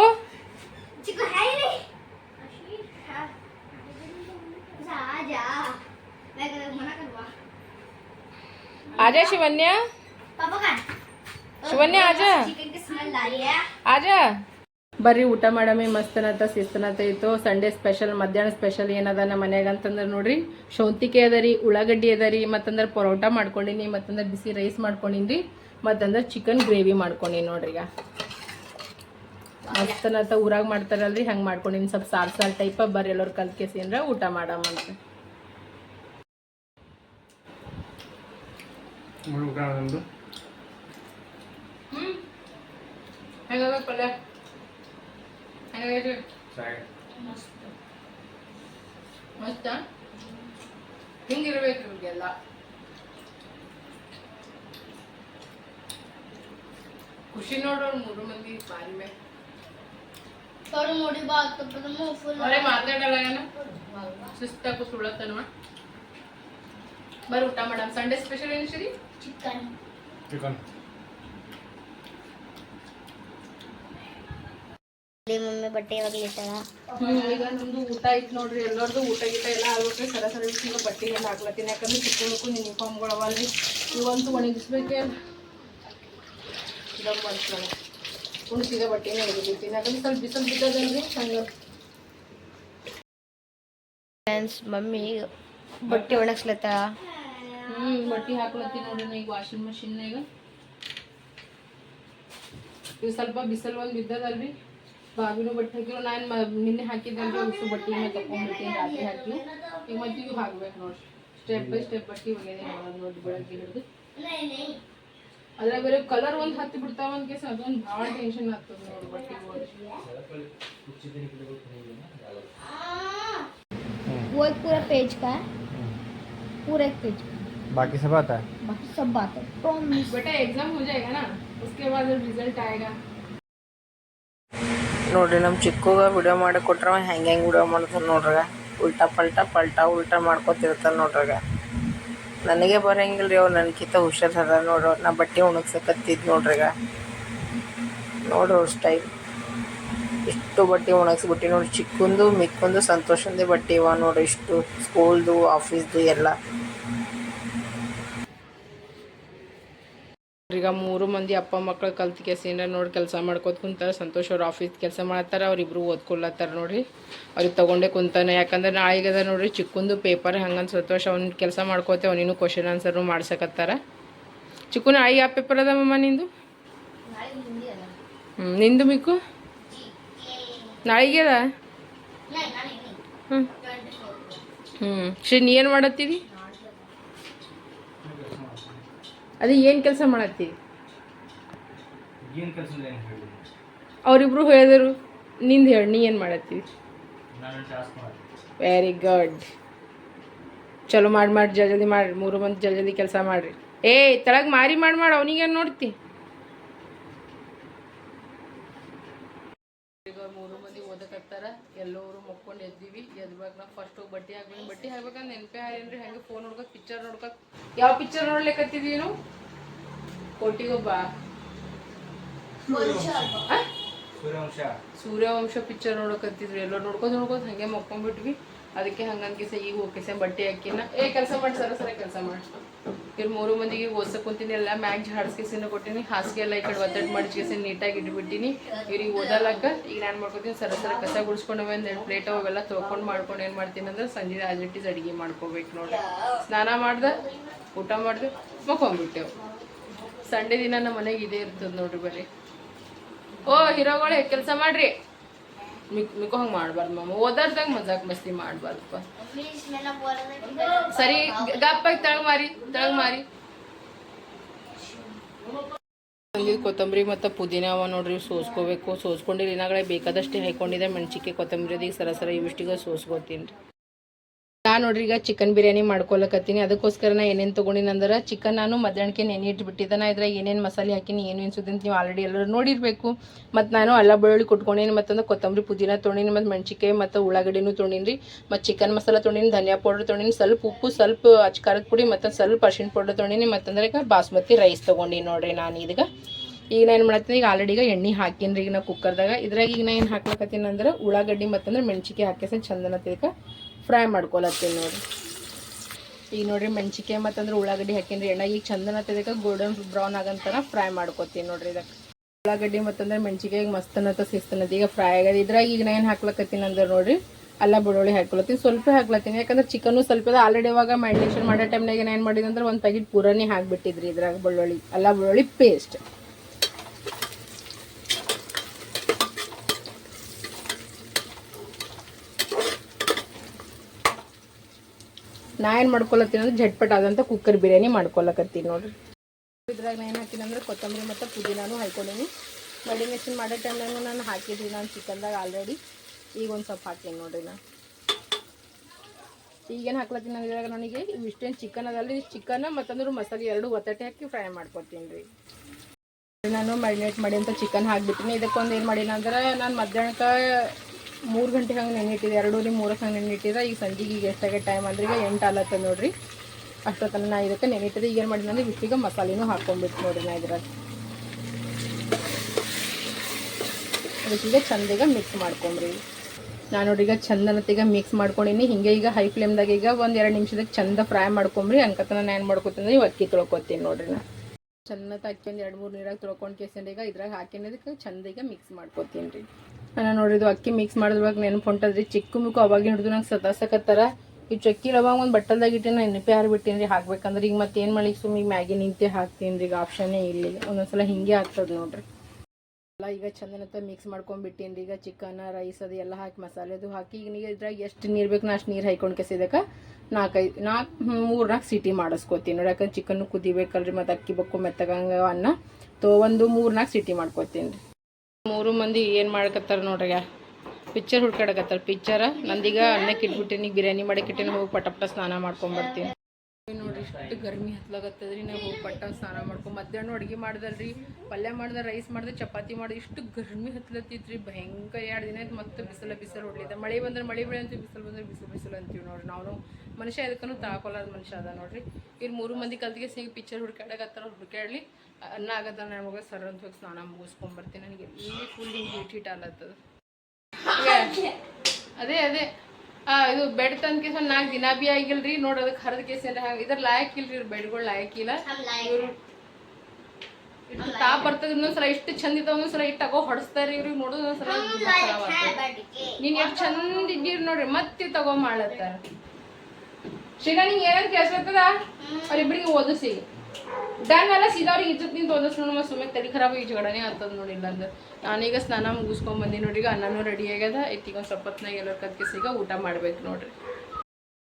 ಆಜಾ ಶಿವನ್ಯ? ಶಿವನ್ಯ ಆಜಾ? ಆಜಾ? ಬರ್ರಿ ಊಟ ಮಾಡಮಿ ಮಸ್ತನತ ಶಿಸ್ತನತ ಇತ್ತು. ಸಂಡೇ ಸ್ಪೆಷಲ್ ಮಧ್ಯಾಹ್ನ ಸ್ಪೆಷಲ್ ಏನದ ನಮ್ಮ ಮನ್ಯಾಗ ಅಂತಂದ್ರೆ ನೋಡ್ರಿ. ಶೌಂತಿಕೆ ಅದ ರೀ ಉಳ್ಳಾಗಡ್ಡಿ ಅದ ರೀ ಮತ್ತಂದ್ರೆ ಪರೋಟ ಮಾಡ್ಕೊಂಡಿನಿ ಮತ್ತಂದ್ರೆ ಬಿಸಿ ರೈಸ್ ಮಾಡ್ಕೊಂಡಿನಿ ಮತ್ತಂದ್ರೆ ಚಿಕನ್ ಗ್ರೇವಿ ಮಾಡ್ಕೊಂಡಿನಿ ನೋಡ್ರಿ ಈಗ. ಮಸ್ತನತ ಊರಾಗ ಮಾಡ್ತಾರಲ್ರಿ ಹಂಗೆ ಮಾಡ್ಕೊಂಡಿನಿ. ಸ್ವಲ್ಪ ಸಾರ್ ಸಾರ್ ಟೈಪ ಬರ್ರಿ ಎಲ್ಲರೂ ಕಲ್ಕೇಸಿಂದ್ರ ಊಟ ಮಾಡಮಂತ ನೋಡಿ ಮೂರು ಮಂದಿ ಖುಷಿ ನೋಡೋರು ಮೂರು ಮಂದಿ ಬಾರಿ ಮೇಲೆ ಅವರೇ ಮಾತಾಡಲ್ಲ ಏನ? ಶಿಸ್ತಾಕು ಸುಳ್ಳತ್ತನವ ಬರ್ರಿ ಊಟ ಮೇಡಮ್. ಸಂಡೇ ಸ್ಪೆಷಲ್ ಏನು ಸರಿ ಚಿಕನ್ ಮಮ್ಮಿ ಬಟ್ಟೆ ಹ್ಮ್ ಈಗ ನಮ್ದು ಊಟ ಐತ್ ನೋಡ್ರಿ. ಎಲ್ಲರದು ಊಟ ಗೀಟ ಎಲ್ಲ ಆಗ್ಬಿಟ್ರೆ ಸರ ಸರ ಬಟ್ಟೆ ಎಲ್ಲ ಹಾಕ್ಲತ್ತೀನಿ. ಯಾಕಂದ್ರೆ ಚಿಕ್ಕ ಯೂನಿಫಾರ್ಮ್ಗಳು ಅವಲ್ರಿ ಇವಂತೂ ಒಣಗಿಸ್ಬೇಕೆ ದಮ್ ಅಂತ ಉಣ್ಸಿದ ಬಟ್ಟೆನೇ ಒಣಗಿದ್ದೀನಿ ಯಾಕಂದ್ರೆ ಸ್ವಲ್ಪ ಬಿಸಿಲು ಬಿದ್ದದಲ್ರಿ ಹಂಗೆ. ಫ್ರೆಂಡ್ಸ್ ಮಮ್ಮಿ ಬಟ್ಟೆ ಒಣಗಿಸ್ಲತ್ತ? ಹ್ಮ್ ಬಟ್ಟೆ ಹಾಕ್ಲತ್ತೀನಿ ನೋಡ್ರಿ ಈಗ ವಾಷಿಂಗ್ ಮಷಿನ್ನಾಗ ಇವು ಸ್ವಲ್ಪ ಬಿಸಿಲು ಒಂದು ಬಿದ್ದದಲ್ರಿ ಬಾವಿನೂ ಬಟ್ಟೆ ಹಾಕಿರೋ ನಾನು ನಿನ್ನೆ ಹಾಕಿದ್ದಲ್ರಿ ಉಸು ಬಟ್ಟೆ ತಗೊಂಡ್ಬಿಡ್ತೀನಿ ರಾತ್ರಿ ಹಾಕಿ ಈಗ ಮತ್ತೆ ಇವು ಹಾಕ್ಬೇಕು ನೋಡ್ರಿ. ಸ್ಟೆಪ್ ಬೈ ಸ್ಟೆಪ್ ಬಟ್ಟಿ ಒಗೆದೇ ನೋಡಿ ಬೆಳಗ್ಗೆ ಹಿಡಿದು ಅದ್ರಾಗ ಬೇರೆ ಕಲರ್ ಒಂದು ಹತ್ತಿ ಬಿಡ್ತಾವ ಒಂದ್ ಕೇಸ್ ಅದೊಂದು ಭಾಳ ಟೆನ್ಷನ್ ಆಗ್ತದೆ ನೋಡಿ ಬಟ್ಟೆ वो एक पूरा पेज का है पूरा एक पेज का बाकी सब आता है बाकी सब बात है प्रॉमिस बेटा एग्जाम हो जाएगा ना उसके बाद रिजल्ट आएगा ನೋಡ್ರಿ ನಮ್ಮ ಚಿಕ್ಕಗ ವಿಡಿಯೋ ಮಾಡಿ ಕೊಟ್ರವ ಹೆಂಗೆ ಹೆಂಗೆ ವಿಡಿಯೋ ಮಾಡ್ತಾನೆ ನೋಡ್ರಾಗ ಉಲ್ಟಾ ಪಲ್ಟಾ ಪಲ್ಟಾ ಉಲ್ಟಾ ಮಾಡ್ಕೊತಿರ್ತಾನೆ ನೋಡ್ರಾಗ ನನಗೆ ಬರೋಂಗಿಲ್ಲ ರೀ ಅವ್ರು ನನಗಿಂತ ಹುಷಾರ್ ಅದ ನೋಡ್ರಿ ನಾ ಬಟ್ಟೆ ಒಣಗ್ಸಕತ್ತಿದ್ದು ನೋಡ್ರಿ ಈಗ. ನೋಡ್ರಿ ಅವ್ರ ಸ್ಟೈಲ್ ಇಷ್ಟು ಬಟ್ಟೆ ಒಣಗಿಸ್ಬಿಟ್ಟು ನೋಡಿ ಚಿಕ್ಕಂದು ಮಿಕ್ಕೊಂದು ಸಂತೋಷಂದೇ ಬಟ್ಟೆ ಇವ ನೋಡ್ರಿ ಇಷ್ಟು ಸ್ಕೂಲ್ದು ಆಫೀಸ್ದು ಎಲ್ಲ. ಈಗ ಮೂರು ಮಂದಿ ಅಪ್ಪ ಮಕ್ಕಳು ಕಲ್ತು ಕೆಸಿಂದ ನೋಡಿ ಕೆಲಸ ಮಾಡ್ಕೋತ ಕುಂತಾರೆ, ಸಂತೋಷ್ ಅವ್ರು ಆಫೀಸ್ ಕೆಲಸ ಮಾಡ್ತಾರೆ, ಅವ್ರಿಬ್ರು ಓದ್ಕೊಳತ್ತಾರ ನೋಡ್ರಿ. ಅವ್ರಿಗೆ ತಗೊಂಡೇ ಕುಂತಾನೆ. ಯಾಕಂದ್ರೆ ನಾಳೆಗದ ನೋಡಿರಿ, ಚಿಕ್ಕಂದು ಪೇಪರ್ ಹಂಗಂತ ಸಂತೋಷ್ ಅವ್ನ ಕೆಲಸ ಮಾಡ್ಕೋತೆ ಅವನಿನ್ನೂ ಕ್ವಶನ್ ಆನ್ಸರ್ನು ಮಾಡ್ಸಕತ್ತಾರ. ಚಿಕ್ಕು, ನಾಳೆ ಯಾವ ಪೇಪರ್ ಅದ ಮಮ್ಮ ನಿಂದು? ಹ್ಞೂ ನಿಂದು ಮಿಕ್ಕು? ನಾಳೆಗೆ ಅದ? ಹ್ಞೂ ಹ್ಞೂ ಶ್ರೀ ನೀ ಏನು ಮಾಡತ್ತೀವಿ ಅದೇ ಏನು ಕೆಲಸ ಮಾಡತ್ತೀವಿ ಅವರಿಬ್ರು ಹೇಳಿದರು ನಿಂದು ಹೇಳಿ ನೀ ಏನು ಮಾಡತ್ತೀವಿ ವೆರಿ ಗುಡ್ ಚಲೋ ಮಾಡಿ ಮಾಡಿ ಜಲ್ದಿ ಜಲ್ದಿ ಮಾಡಿರಿ ಮೂರು ಮಂದಿ ಜಲ್ದಿ ಕೆಲಸ ಮಾಡಿರಿ. ಏಯ್ ತಳಗೆ ಮಾರಿ ಮಾಡಿ ಮಾಡಿ ಅವನಿಗೇನು ನೋಡ್ತಿ ಈಗ ಮೂರು ಮಂದಿ ಓದಕತ್ತಾರ ಎಲ್ಲರೂ ಮಕ್ಕೊಂಡು ಎದ್ದೀವಿ ಎದ್ಬೇಕು ನಾವು ಫಸ್ಟ್ ಹೋಗಿ ಬಟ್ಟೆ ಹಾಕ್ಬೇಕು. ಬಟ್ಟೆ ಹಾಕ್ಬೇಕಂದ್ರೆ ನೆನಪೆ ಹಾರೇನ್ರಿ ಹೆಂಗೆ ಫೋನ್ ನೋಡಕ ಪಿಕ್ಚರ್ ನೋಡ್ಕೊತ ಯಾವ ಪಿಕ್ಚರ್ ನೋಡ್ಲಿಕ್ಕತ್ತಿದ್ವಿ ನಾವು ಕೋಟಿಗೊಬ್ಬ? ಸೂರ್ಯವಂಶ. ಪಿಕ್ಚರ್ ನೋಡಕತ್ತಿದ್ವಿ ಎಲ್ಲ ನೋಡ್ಕೊಂಡ್ ನೋಡ್ಕೊಂಡ್ ಹಂಗೆ ಮಕ್ಕೊಂಡ್ಬಿಟ್ವಿ ಅದಕ್ಕೆ ಹಂಗನ್ಕಿಸ ಈಗ ಹೋಗಿಸ ಬಟ್ಟೆ ಹಾಕಿನ. ಏ ಕೆಲಸ ಮಾಡಿ ಸರ ಸರ ಕೆಲಸ ಮಾಡಿ. ಇವ್ರು ಮೂರು ಮಂದಿಗೆ ಓದ್ಸಕ್ ಕುಂತೀನಿ, ಎಲ್ಲ ಮ್ಯಾಗ್ ಹಾಡ್ಸ್ಕೇಸಿನ ಕೊಟ್ಟಿನಿ, ಹಾಸಿಗೆ ಎಲ್ಲ ಈ ಕಡೆ ಒತ್ತಡ ಮಾಡಿಸ್ಕಿಸಿ ನೀಟಾಗಿ ಇಟ್ಬಿಟ್ಟಿನಿ. ಇವ್ರಿಗೆ ಓದಲಕ್ಕ ಈಗ ನಾನು ಮಾಡ್ಕೊತೀನಿ, ಸರ ಸರ ಕಸ ಗುಡ್ಸ್ಕೊಂಡು ಒಂದು ಎರಡು ಪ್ಲೇಟ್ ಅವೆಲ್ಲ ತೊಗೊಂಡು ಮಾಡ್ಕೊಂಡು ಏನು ಮಾಡ್ತೀನಿ ಅಂದ್ರೆ ಸಂಜೆ ಆಜಿಟ್ಟಿಸ್ ಅಡಿಗೆ ಮಾಡ್ಕೋಬೇಕು ನೋಡಿ ಸ್ನಾನ ಮಾಡ್ದೆ, ಊಟ ಮಾಡ್ದೆ ಮಕ್ಕೊಂಡ್ಬಿಟ್ಟೆವು ಸಂಡೇ ದಿನ ನಮ್ಮ ಮನೆಗೆ ಇದೇ ಇರ್ತದೆ ನೋಡ್ರಿ ಬರೀ ಓ, ಹೀರೋಗಳೇ, ಕೆಲಸ ಮಾಡ್ರಿ. ಮಿಕ್ಕೋ ಹಂಗೆ ಮಾಡ್ಬಾರ್ದು ಮಮ್ಮ ಓದಾರ್ದಾಗ ಮಜಾಕ್ ಮಸ್ತಿ ಮಾಡಬಾರ್ದಪ್ಪ. ಸರಿ ಗಪ್ಪಾಗಿ ತಳಗ್ ಮಾರಿ ತಳಗ್ ಮಾರಿ. ಕೊತ್ತಂಬರಿ ಮತ್ತು ಪುದೀನ ಅವ ನೋಡ್ರಿ ಸೋಸ್ಕೋಬೇಕು. ಸೋಸ್ಕೊಂಡಿರಿ ದಿನಗಳೇ ಬೇಕಾದಷ್ಟೇ ಹಾಕೊಂಡಿದ್ದೆ. ಮೆಣಸಿಕೆ ಕೊತ್ತಂಬರಿ ಸರ ಸರಸರ ಇವಿಷ್ಟಿಗೆ ಸೋಸ್ಕೋತೀನಿ. ರೀ ನಾನು ನೋಡ್ರಿ ಈಗ ಚಿಕನ್ ಬಿರಿಯಾನಿ ಮಾಡ್ಕೊಳಕತ್ತೀನಿ. ಅದಕ್ಕೋಸ್ಕರ ನಾ ಏನೇನು ತೊಗೊಂಡಿನಿ ಅಂದ್ರೆ ಚಿಕನ್ ನಾನು ಮಧ್ಯಾಹ್ನಕ್ಕೆ ನೆನೆ ಇಟ್ಬಿಟ್ಟಿದ್ದೆ. ನಾ ಇದ್ರಾಗ ಏನೇನು ಮಸಾಲೆ ಹಾಕಿನಿ ಏನು ಅಂತ ನೀವು ಆಲ್ರೆಡಿ ಎಲ್ಲರೂ ನೋಡಿರಬೇಕು. ಮತ್ತು ನಾನು ಅಲ್ಲ ಬೆಳ್ಳುಳ್ಳಿ ಕುಟ್ಕೊಂಡೀನಿ ಮತ್ತೊಂದು ಕೊತ್ತಂಬರಿ ಪುದೀನ ತೊಗೊಂಡಿನಿ, ಮತ್ತು ಮೆಣಸಿಕಾಯಿ ಮತ್ತು ಉಳ್ಳಾಗಡ್ಡಿನೂ ತೊಗೊಂಡಿನಿ ಮತ್ತು ಚಿಕನ್ ಮಸಾಲ ತೊಗೊಂಡಿನಿ, ಧನಿಯಾ ಪೌಡ್ರ್ ತೊಗೊಂಡಿನಿ, ಸ್ವಲ್ಪ ಉಪ್ಪು, ಸ್ವಲ್ಪ ಅಚ್ಕಾರದ ಪುಡಿ, ಮತ್ತು ಸ್ವಲ್ಪ ಅರ್ಶಿನ ಪೌಡ್ರ್ ತೊಗೊಂಡಿನಿ ಮತ್ತಂದ್ರೆ ಈಗ ಬಾಸ್ಮತಿ ರೈಸ್ ತೊಗೊಂಡಿನಿ ನೋಡ್ರಿ ನಾನು ಇದೀಗ. ಈಗ ನಾನು ಏನು ಮಾಡತ್ತೀನಿ, ಈಗ ಆಲ್ರೆಡಿ ಈಗ ಎಣ್ಣೆ ಹಾಕಿನ್ರಿ ಈಗ ನಾ ಕುಕ್ಕರ್ದಾಗ ಇದ್ರಾಗ ಈಗ ನಾ ಏನು ಹಾಕ್ಲಕತ್ತೀನಿ ಅಂದ್ರೆ ಉಳ್ಳಾಗಡ್ಡಿ ಮತ್ತಂದ್ರೆ ಮೆಣಸಿಕಾಯಿ ಹಾಕಿಸಿ ಚಂದನ ತಿಳ್ಕ. ಫ್ರೈ ಮಾಡ್ಕೊಳತ್ತೀನಿ ನೋಡಿ ಈಗ ನೋಡ್ರಿ ಮೆಣಸಿಕಾಯಿ ಮತ್ತಂದ್ರೆ ಉಳ್ಳಾಗಡ್ಡಿ ಹಾಕಿನ್ರಿ. ಎಣ್ಣೆ ಈಗ ಚಂದನ ತಿಳ್ಕ ಗೋಲ್ಡನ್ ಬ್ರೌನ್ ಆಗಂತನ ಫ್ರೈ ಮಾಡ್ಕೊತೀನಿ ನೋಡ್ರಿ ಇದಕ್ಕೆ. ಉಳ್ಳಾಗಡ್ಡಿ ಮತ್ತಂದ್ರೆ ಮೆಣಸಿಕಾಯಿ ಮಸ್ತನತ ಸಿಸ್ತನದ ಈಗ ಫ್ರೈ ಆಗ್ಯದ. ಇದ್ರಾಗ ಈಗ ನಾ ಏನು ಹಾಕ್ಲಕತ್ತೀನಿ ಅಂದ್ರೆ ನೋಡ್ರಿ, ಅಲ್ಲ ಬೆಳ್ಳುಳ್ಳಿ ಹಾಕ್ಕೊಳತ್ತೀನಿ ಸ್ವಲ್ಪ ಹಾಕ್ಲತ್ತೀನಿ. ಯಾಕಂದ್ರೆ ಚಿಕನ್ನು ಸ್ವಲ್ಪ ಆಲ್ರೆಡಿ ಇವಾಗ ಮ್ಯಾರಿನೇಷನ್ ಮಾಡೋ ಟೈಮ್ನಾಗ ಏನು ಮಾಡಿದಂದ್ರೆ ಒಂದು ಪ್ಯಾಕೆಟ್ ಪೂರನೇ ಹಾಕ್ಬಿಟ್ಟಿದ್ರಿ ಇದ್ರಾಗ ಬೆಳ್ಳುಳ್ಳಿ. ಅಲ್ಲ ಬೆಳ್ಳುಳ್ಳಿ ಪೇಸ್ಟ್ ನಾ ಏನು ಮಾಡ್ಕೊಳತ್ತೀನಿ ಅಂದ್ರೆ ಝಟ್ಪಟ್ ಆದಂಥ ಕುಕ್ಕರ್ ಬಿರಿಯಾನಿ ಮಾಡ್ಕೊಳಕತ್ತೀನಿ ನೋಡ್ರಿ. ಇದ್ರಾಗ ಏನು ಹಾಕ್ತೀನಿ ಅಂದ್ರೆ ಕೊತ್ತಂಬರಿ ಮತ್ತು ಪುದೀನಾನು ಹಾಕ್ಕೊಂಡೀನಿ ಮ್ಯಾರಿನೇಷನ್ ಮಾಡೋ ಟೈಮ್ನಾಗ ನಾನು ಹಾಕಿದ್ರಿ ನಾನು ಚಿಕನ್ದಾಗ ಆಲ್ರೆಡಿ ಈಗ ಒಂದು ಸ್ವಲ್ಪ ಹಾಕೀನಿ ನೋಡ್ರಿ ನಾನು. ಈಗೇನು ಹಾಕ್ಲತ್ತೀನಿ ಅಂದ್ರೆ ಇದ್ರಾಗ ನನಗೆ ಇಷ್ಟೇನು ಚಿಕನ್ ಅದಲ್ಲ ಚಿಕನ್ ಮತ್ತಂದ್ರೆ ಮಸಾಲೆ ಎರಡು ಒತ್ತಟೆ ಹಾಕಿ ಫ್ರೈ ಮಾಡ್ಕೊತೀನಿ ರೀ. ನಾನು ಮ್ಯಾರಿನೇಟ್ ಮಾಡಿ ಅಂತ ಚಿಕನ್ ಹಾಕ್ಬಿಟ್ಟಿನಿ. ಇದಕ್ಕೊಂದು ಏನು ಮಾಡೀನಿ ನಾನು ಮಧ್ಯಾಹ್ನಕ್ಕೆ ಮೂರು ಗಂಟೆ ಹಂಗೆ ನೆನ್ನಿಟ್ಟಿದ್ದೆ ಎರಡೂರಿ ಮೂರಕ್ಕೆ ಹಂಗೆ ನೆನ್ನಿಟ್ಟಿದ್ದೆ ಈಗ ಸಂಜೆಗೆ ಈಗ ಎಷ್ಟಾಗ ಟೈಮ್ ಅಂದ್ರೆ ಈಗ ಎಂಟು ಆಲತ್ತ ನೋಡ್ರಿ. ಅಷ್ಟೊತ್ತನ ನಾ ಇದಕ್ಕೆ ನೆನ್ನಿಟ್ಟಿದ್ದೆ ಈಗ ಏನು ಮಾಡಿದ್ರೆ ಅಂದ್ರೆ ಇಷ್ಟಿಗೆ ಮಸಾಲೆನೂ ಹಾಕ್ಕೊಂಡ್ಬಿಟ್ಟು ನೋಡ್ರಿ ನಾ ಇದ್ರಾಗ ಅದಕ್ಕೀಗ ಚಂದೀಗ ಮಿಕ್ಸ್ ಮಾಡ್ಕೊಂಡ್ರಿ. ನಾನು ನೋಡಿ ಈಗ ಚಂದನತ್ತೀಗ ಮಿಕ್ಸ್ ಮಾಡ್ಕೊಂಡಿನಿ. ಹಿಂಗೆ ಈಗ ಹೈ ಫ್ಲೇಮ್ದಾಗ ಈಗ ಒಂದು ಎರಡು ನಿಮಿಷದಾಗ ಚಂದ ಫ್ರೈ ಮಾಡ್ಕೊಂಬ್ರಿ. ಅಂಕತನ ನಾನು ಏನು ಮಾಡ್ಕೊತೀನಿ ಇವು ಅಕ್ಕಿ ತೊಳ್ಕೊತೀನಿ ನೋಡ್ರಿ ನಾ. ಚಂದ ಒಂದು ಎರಡು ಮೂರು ನೀರಾಗ ತೊಳ್ಕೊಂಡು ಕೇಸಂಡ್ ಈಗ ಇದ್ರಾಗ ಹಾಕಿನದಕ್ಕೆ ಚಂದ ಈಗ ಮಿಕ್ಸ್ ಮಾಡ್ಕೊತೀನಿ ರೀ ನಾನು ನೋಡಿದ್ದು ಅಕ್ಕಿ ಮಿಕ್ಸ್ ಮಾಡಿದ್ವಾಗ ನೆನಪು ಹೊಂಟದ್ರಿ. ಚಿಕ್ಕ ಮುಕ್ಕು ಅವಾಗ ಹಿಡಿದು ನಂಗೆ ಸತಾಸಕತ್ತಾರ ಈ ಚಕ್ಕಿ ಅವಾಗ ಒಂದು ಬಟ್ಟಲ್ದಾಗ ಇಟ್ಟು ನಾನು ನೆನಪೇ ಯಾರು ರೀ ಹಾಕ್ಬೇಕಂದ್ರೆ. ಈಗ ಮತ್ತೆ ಏನು ಮಾಡಿ ಸುಮ್ಮ ಈಗ ಮ್ಯಾಗಿ ನಿಂತೆ ಹಾಕ್ತೀನಿ ರೀ, ಈಗ ಆಪ್ಷನ್ನೇ ಇಲ್ಲಿ ಒಂದೊಂದ್ಸಲ ಹಿಂಗೆ ಆಗ್ತದೆ ನೋಡ್ರಿ. ಎಲ್ಲ ಈಗ ಚಂದನತ್ತ ಮಿಕ್ಸ್ ಮಾಡ್ಕೊಂಡ್ಬಿಟ್ಟೀನಿ ಈಗ ಚಿಕನ್ ರೈಸ್ ಅದು ಎಲ್ಲ ಹಾಕಿ, ಮಸಾಲೆ ಅದು ಹಾಕಿ, ಈಗ ನೀರು ಇದ್ರಾಗ ಎಷ್ಟು ನೀರು ಬೇಕು ನಾ ಅಷ್ಟು ನೀರು ಹಾಕೊಂಡು ಕೆಸಿದಕ್ಕೆ ನಾಲ್ಕೈದು ನಾಲ್ಕು ಮೂರು ನಾಲ್ಕು ಸೀಟಿ ಮಾಡಿಸ್ಕೊತೀನಿ ನೋಡಿ ಯಾಕಂದ್ರೆ ಚಿಕನ್ನು ಕುದಿಬೇಕಲ್ರಿ, ಮತ್ತು ಅಕ್ಕಿ ಬಕ್ಕು ಮೆತ್ತಗಂಗ ಅನ್ನ. ತೋ ಒಂದು ಮೂರು ನಾಲ್ಕು ಸಿಟಿ ಮಾಡ್ಕೊತೀನಿ ರೀ. ಮೂರು ಮಂದಿ ಏನು ಮಾಡ್ಕತ್ತಾರ ನೋಡ್ರಿ ಪಿಕ್ಚರ್ ಹುಡ್ಕಾಡಕತ್ತಾರ ಪಿಕ್ಚರ ನಂದೀಗ ಅನ್ನಕ್ಕೆ ಇಟ್ಬಿಟ್ಟಿನಿ, ಬಿರಿಯಾನಿ ಮಾಡಕ್ಕೆ ಇಟ್ಟಿನಿ, ಹೋಗಿ ಪಟ ಪಟ ಸ್ನಾನ ಮಾಡ್ಕೊಂಬರ್ತೀನಿ ನೋಡ್ರಿ ಇಷ್ಟು ಗರ್ಮಿ ಹತ್ಲಾಗತ್ತದ್ರಿ, ನಾವು ಹೋಗಿ ಪಟ್ಟ ಸ್ನಾನ ಮಾಡ್ಕೊಂಡು ಮಧ್ಯಾಹ್ನ ಅಡುಗೆ ಮಾಡ್ದಲ್ರಿ, ಪಲ್ಯ ಮಾಡ್ದೆ ರೈಸ್ ಮಾಡ್ದೆ, ಚಪಾತಿ ಮಾಡಿದೆ, ಇಷ್ಟು ಗರ್ಮಿ ಹತ್ಲತ್ತಿತ್ರಿ ಭಯಂಕರ ಎರಡು ದಿನ ಆಯ್ತು ಮತ್ತೆ ಬಿಸಿಲ ಬಿಸಿಲು ಹೊಡ್ಲಿದೆ. ಮಳೆ ಬಂದ್ರೆ ಮಳೆ ಬೆಳೆ ಅಂತೀವಿ, ಬಿಸಿಲು ಬಂದ್ರೆ ಬಿಸಿಲು ಬಿಸಿಲು ಅಂತೀವಿ ನೋಡ್ರಿ. ನಾವು ಮನುಷ್ಯ ಎದಕ್ಕೂ ತಾಕೊಲ್ಲದ ಮನುಷ್ಯ ಅದ ನೋಡ್ರಿ. ಇಲ್ಲಿ ಮೂರು ಮಂದಿ ಕಲ್ತಿಗೆ ಸಿಂಗ್ ಪಿಕ್ಚರ್ ಹುಡ್ಕಾಡಕತ್ತಾರ ಹುಡ್ಕಾಡ್ಲಿ ಅನ್ನ ಆಗತ್ತ ನನ್ನ ಮಗ ಸರ್ ಅಂತ ಹೋಗಿ ಸ್ನಾನ ಮುಗಿಸ್ಕೊಂಬರ್ತೀನಿ ನನಗೆ ಇಲ್ಲಿ ಫುಲ್ ಹಿಂಗೆ ಹೀಟ್ ಹೀಟ್ ಆಲತ್ತದ ಅದೇ ಅದೇ. ಆ ಇದು ಬೆಡ್ ತಂದ ಕೇಸ ನಾಲ್ಕು ದಿನ ಬಿ ಆಗಿಲ್ರಿ. ನೋಡ್ ಅದಕ್ಕೆ ಹರಿದ ಕೇಸ ಇದ್ರ ಲಾಯಕ್ ಇಲ್ರಿ ಇವ್ರ ಬೆಡ್ಗಳು ಲಾಯಕ್ ಇಲ್ಲ. ಇವ್ರು ಇಷ್ಟು ತಾಪ್ ಬರ್ತದ ಇನ್ನೊಂದ್ಸಲ ಇಷ್ಟು ಚಂದ ಇತ್ತ ಒಂದೊಂದ್ಸಲ ಇಟ್ಟು ತಗೋ ಹೊಡಿಸ್ತಾರೆ ಇವ್ರಿಗೆ ನೋಡೋದು ಒಂದೊಂದ್ಸಲ ದುಃಖ ನೀನ್ ಎಷ್ಟು ಚಂದ ಇದ್ದೀರಿ ನೋಡ್ರಿ ಮತ್ತೆ ತಗೋ ಮಾಡ್ಲತ್ತಾರ. ಶ್ರೀನಾ ನಿಂಗೆ ಏನಂತ ಇರ್ತದ? ಅವ್ರಿಬ್ರಿಗೆ ಓದಿಸಿ. ಡನ್ ಅಲ್ಲ ಸೀದಾ ಅವ್ರಿಗೆ ಇಜ್ಜತ್ ನಿಂತ ನೋಡಿ ಮತ್ತೆ ಸುಮ್ಮನೆ ತಲೆ ಖರಾಬ್ ಈ ಜಗಡನೆ ನೋಡಿ ಇಲ್ಲಾಂದ್ರೆ. ನಾನೀಗ ಸ್ನಾನ ಮುಗಿಸ್ಕೊಂಡ್ ಬಂದಿ ನೋಡ್ರಿ ಈಗ ಅನ್ನನೂ ರೆಡಿ ಆಗ್ಯದ. ಈಗ ಒಂದು ಸ್ವಲ್ಪ ಎಲ್ಲರ ಕದ್ಕೆ ಸಿಗ ಊಟ ಮಾಡ್ಬೇಕು ನೋಡ್ರಿ.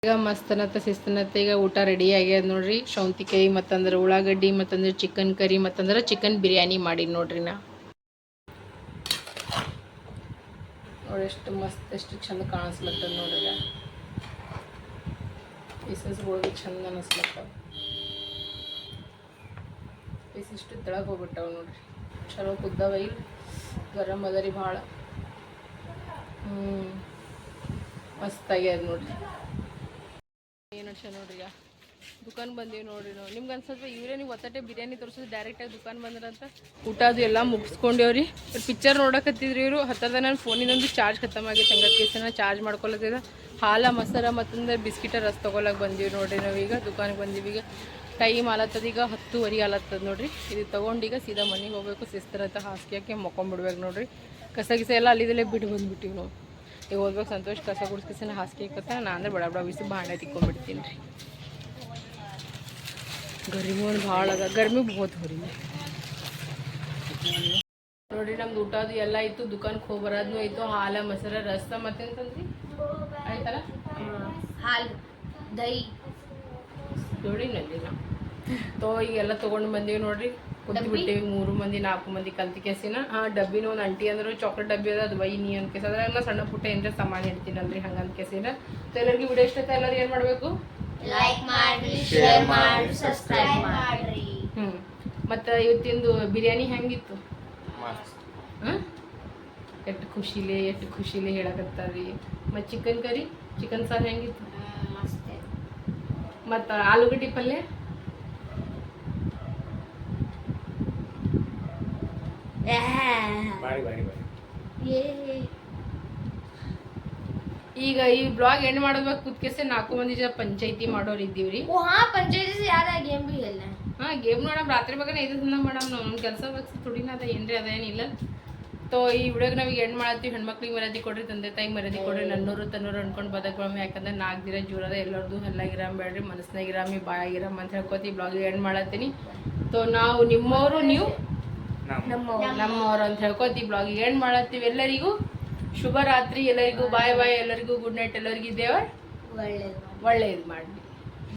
ಈಗ ಮಸ್ತನತ್ತ ಶಿಸ್ತನತ್ತ ಈಗ ಊಟ ರೆಡಿ ಆಗ್ಯದ ನೋಡ್ರಿ. ಶೌಂತಿಕಾಯಿ ಮತ್ತಂದ್ರೆ ಉಳ್ಳಾಗಡ್ಡಿ, ಮತ್ತಂದ್ರೆ ಚಿಕನ್ ಕರಿ ಮತ್ತಂದ್ರೆ ಚಿಕನ್ ಬಿರಿಯಾನಿ ಮಾಡಿ ನೋಡ್ರಿ ನಾ. ನೋಡಿ ಎಷ್ಟು ಮಸ್ತ್, ಎಷ್ಟು ಚಂದ ಕಾಣಿಸ್ಲತ್ತದ ನೋಡ್ರಿ ಪೀಸಸ್ಗಳಿಗೆ ಪೀಸಸ್ಗಳು ಚಂದ ಅನಿಸ್ಲತ್ತವ. ಪೀಸ್ ಇಷ್ಟು ತೆಳಗೆ ಹೋಗ್ಬಿಟ್ಟವು ನೋಡ್ರಿ. ಚಲೋ ಕುದ್ದವ ಇಲ್ಲಿ ಗರಂ ಅದ ರೀ ಭಾಳ. ಹ್ಞೂ ಮಸ್ತ್ ಆಗ್ಯದ ನೋಡ್ರಿ. ಏನು ಅನ್ಸ ನೋಡ್ರಿ ಈಗ? ದುಕಾನ್ ಬಂದೀವಿ ನೋಡ್ರಿ ನಾವು. ನಿಮ್ಗೆ ಅನ್ಸತ್ವ ಇವರೇ ನೀವು ಒತ್ತಟೆ ಬಿರಿಯಾನಿ ತೋರಿಸೋದು ಡೈರೆಕ್ಟಾಗಿ ದುಕಾನ್ ಬಂದ್ರಂತ ಊಟ ಅದು ಎಲ್ಲ ಮುಗಿಸ್ಕೊಂಡೇವ್ರಿ. ಪಿಕ್ಚರ್ ನೋಡಕತ್ತಿದ್ರಿ ಇವರು. ಹತ್ತಿರದ ನನ್ನ ಫೋನಿನೊಂದು ಚಾರ್ಜ್ ಖತಮ್ ಆಗೈತೆ. ಹಂಗ ಕೇಸನ ಚಾರ್ಜ್ ಮಾಡ್ಕೊಳತ್ತಿದ ಹಾಲ, ಮೊಸರ ಮತ್ತಂದ್ರೆ ಬಿಸ್ಕಿಟ ರಸ್ ತೊಗೊಳಕ್ಕೆ ಬಂದೀವಿ ನೋಡ್ರಿ ನಾವೀಗ ದುಕಾನಿಗೆ ಬಂದೀವಿ. ಈಗ ಟೈಮ್ ಆಲತ್ತದ, ಈಗ ಹತ್ತುವರೆ ಆಲತ್ತದ ನೋಡ್ರಿ. ಇದು ತೊಗೊಂಡೀಗ ಸೀದಾ ಮನೆಗೆ ಹೋಗ್ಬೇಕು. ಶಿಸ್ತರತ್ತ ಹಾಸಿಗೆ ಮಕ್ಕೊಂಬಿಡ್ಬೇಕು ನೋಡ್ರಿ. ಕಸ ಗಿಸ ಎಲ್ಲ ಅಲ್ಲಿದಲ್ಲೇ ಬಿಟ್ಟು ಬಂದ್ಬಿಟ್ಟಿವಿ ನಾವು. ಈಗ ಹೋಗ್ಬೇಕು ಸಂತೋಷ, ಕಸ ಗುಡಿಸ್ಕಿಸಿನ ಹಾಸಿಗೆ ಇಕ್ಕತ್ತ ನಾನು ಅಂದ್ರೆ ಬಡ ಬಡ ಬಿಸಿ ಬಾಂಡೆ ತಿಕ್ಕೊಂಡ್ಬಿಡ್ತೀನಿ ರೀ. ಗರ್ಮಿ ಒಂದು ಭಾಳ ಅದ. ಗರ್ಮಿ ಬಹುತ್ ಹೊರಿ ನೋಡ್ರಿ ನಮ್ದು ಊಟ ಅದು ಎಲ್ಲ ಇತ್ತು ದುಕಾನ್ಗೆ ಹೋಗಿ ಆಯ್ತು ಹಾಲ ಮೊಸರ ರಸ ಮತ್ತೆಂತಂದ್ರಿ? ಆಯ್ತಲ್ಲ? ಹಾಲು ದಹಿ ನೋಡಿ ನಂದಿನ. ತೋ ಈಗೆಲ್ಲ ತೊಗೊಂಡು ಬಂದೀವಿ ನೋಡ್ರಿ. ಬಿಟ್ಟೇವಿ ಮೂರು ಮಂದಿ ನಾಲ್ಕು ಮಂದಿ ಕಲ್ತಿ ಕೆಸಿನ. ಹಾ ಡಬ್ಬಿನ ಒಂದು ಅಂಟಿ ಅಂದ್ರೆ ಚಾಕ್ಲೇಟ್ ಡಬ್ಬಿ ಅದ ಅದು ನೀ ಅಂತ ಕೇಸ. ಸಣ್ಣ ಪುಟ್ಟ ಏನ್ರ ಸಾಮಾನು ಇಡ್ತೀನಲ್ರಿ ಹಂಗಂತ ಕೇಸಿನ. ಎಲ್ಲರಿಗೆ ವಿಡಿಯೋ ಇಷ್ಟ ಎಲ್ಲರೂ ಏನು ಮಾಡಬೇಕು? ಲೈಕ್ ಮಾಡ್ರಿ ಶೇರ್ ಮಾಡ್ರಿ ಸಬ್ಸ್ಕ್ರೈಬ್ ಮಾಡ್ರಿ. ಹ್ಞೂ ಮತ್ತು ಇವತ್ತಿಂದು ಬಿರಿಯಾನಿ ಹೆಂಗಿತ್ತು? ಹಾಂ ಎಷ್ಟು ಖುಷಿಲಿ ಎಷ್ಟು ಖುಷಿಲಿ ಹೇಳಕತ್ತಾರೀ ಮತ್ತು ಚಿಕನ್ ಕರಿ ಚಿಕನ್ ಸಾರು ಹೆಂಗಿತ್ತು ಮತ್ತು ಆಲೂಗಡ್ಡೆ ಪಲ್ಯ ಈಗ ಈ ಬ್ಲಾಗ್ ಎಂಡ್ ಮಾಡಬೇಕು ಕೂತ್ಕೆಸೆ ನಾಲ್ಕು ಮಂದಿ ಜನ ಪಂಚಾಯತಿ ಮಾಡೋರು ಇದ್ದೀವ್ರಿ ಹಾ ಪಂಚಾಯತಿ ಯಾರಾಗಿ ಎಂ ಬಿ ಎಲ್ಲ ಹಾಂ ಗೇಮ್ ನೋಡಮ್ ರಾತ್ರಿ ಬಗ್ಗೆ ಐದು ದಿನ ಮಾಡಮ್ ನಾವು. ನಮ್ಮ ಕೆಲಸ ಬಗ್ಗೆ ತುಡಿನ ಅದ ಏನ್ರಿ ಅದೇನಿಲ್ಲ ತೋ ಈ ವಿಡಿಯೋಗೆ ನಾವೀಗ ಹೆಣ್ಣು ಮಾಡತ್ತೀವಿ ಹೆಣ್ಮಕ್ಳಿಗೆ ಮರ್ಯಾದೆ ಕೊಡ್ರಿ ತಂದೆ ತಾಯಿಗೆ ಮರ್ಯಾದಿ ಕೊಡ್ರಿ ನನ್ನೂರು ತನ್ನೂರು ಅನ್ಕೊಂಡು ಬದಕ್ರಮ ಯಾಕಂದ್ರೆ ನಾಲ್ಕು ದಿನ ಜೂರದ ಎಲ್ಲರದು ಹಲ್ಲಾಗಿರಾಮ್ ಬೇಡ್ರಿ ಮನಸ್ನಾಗಿರಾಮಿ ಬಾಯಾಗಿರಾಮ್ ಅಂತ ಹೇಳ್ಕೊತಿ ಬ್ಲಾಗ್ ಹೆಣ್ಣು ಮಾಡತ್ತೀನಿ. ತೋ ನಾವು ನಿಮ್ಮವರು ನೀವು ನಮ್ಮ ನಮ್ಮವ್ರು ಅಂತ ಹೇಳ್ಕೊತಿ ಬ್ಲಾಗ್ ಹೆಣ್ಣು ಮಾಡತ್ತೀವಿ. ಎಲ್ಲರಿಗೂ ಶುಭ ರಾತ್ರಿ ಎಲ್ಲರಿಗೂ ಬಾಯ್ ಬಾಯ್ ಎಲ್ಲರಿಗೂ ಗುಡ್ ನೈಟ್ ಎಲ್ಲರಿಗೂ ದೇವರ್ ಒಳ್ಳೆಯದು ಒಳ್ಳೇದು ಮಾಡಲಿ.